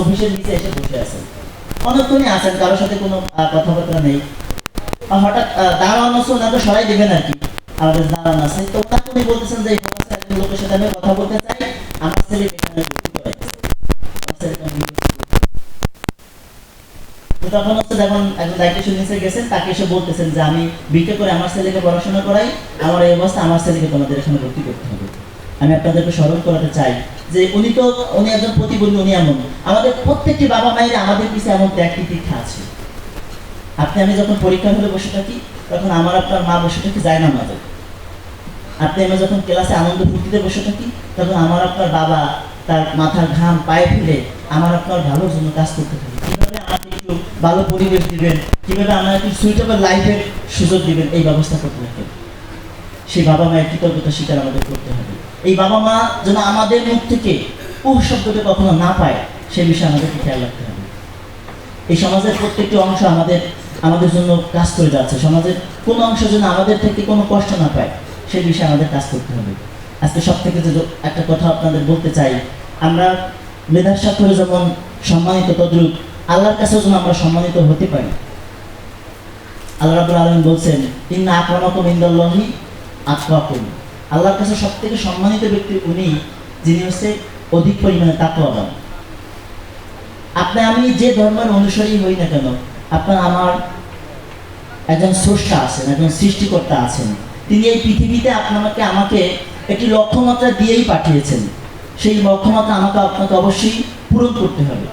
অফিসের নিচে এসে বসে আছেন। অনেকক্ষণই আছেন, কারোর সাথে কোনো কথাবার্তা নেই। হঠাৎ দাঁড়ানো সরাই দেবেন আর কি। আমাদের আছে। তো উনি বলতেছেন যে লোকের সাথে আমি কথা বলতে চাই, আমার ছেলে এখানে তখন হচ্ছে যখন একজন নিচে গেছেন, তাকে এসে বলতেছেন যে, আমি বিকে করে আমার ছেলেকে পড়াশোনা করাই, আমার এই অবস্থা, আমার ছেলেকে তোমাদের এখানে ভর্তি করতে হবে। আমি আপনাদেরকে স্মরণ করাতে চাই যে উনি তো, উনি একজন প্রতিবন্ধী, উনি এমন। আমাদের প্রত্যেকটি বাবা মায়ের আমাদের পিছিয়ে এমন ত্যাগ তিতিক্ষা আছে। আপনি, আমি যখন পরীক্ষা হলে বসে থাকি, তখন আমার, আপনার মা বসে থাকি যায় না মাঝে আপনি, আমি যখন ক্লাসে আনন্দ ফুর্তিতে বসে থাকি, তখন আমার, আপনার বাবা তার মাথার ঘাম পায়ে ফেলে আমার, আপনার ভালোর জন্য কাজ করতে থাকে। কীভাবে আমাকে একটু ভালো পরিবেশ দিবেন? কীভাবে আমার একটু সুইটেবল লাইফের সুযোগ দিবেন? এই ব্যবস্থা করতে থাকেন সেই বাবা মায়ের কৃতজ্ঞতা স্বীকার আমাদের করতে হবে। এই বাবা মা যেন আমাদের মুখ থেকে উহ শব্দটা কখনো না পায়, সে বিষয়ে আমাদেরকে খেয়াল রাখতে হবে। এই সমাজের প্রত্যেকটি অংশ আমাদের আমাদের জন্য কাজ করে যাচ্ছে। সমাজের কোন অংশ যেন আমাদের থেকে কোনো কষ্ট না পায় সেই বিষয়ে আমাদের কাজ করতে হবে। আজকে সব থেকে যে একটা কথা আপনাদের বলতে চাই, আমরা মেধার স্বাক্ষরে যেমন সম্মানিত তদ্রুপ, আল্লাহর কাছেও যেন আমরা সম্মানিত হতে পারি। আল্লাহ রাবুল আলম বলছেন, ইন্না আক্রমকম ইন্দাল্লাহি আতওয়াকুম আল্লাহর কাছে সব থেকে সম্মানিত ব্যক্তি উনি, যিনি হচ্ছে অধিক পরিমাণে তাকওয়াবান। আপনি, আমি যে ধর্মের অনুসারী হই না কেন, আপনার আমার একজন স্রষ্টা আছেন, একজন সৃষ্টিকর্তা আছেন। তিনি এই পৃথিবীতে আপনাকে আমাকে একটি লক্ষ্যমাত্রা দিয়েই পাঠিয়েছেন। সেই লক্ষ্যমাত্রা আমাকে আপনাকে অবশ্যই পূরণ করতে হবে।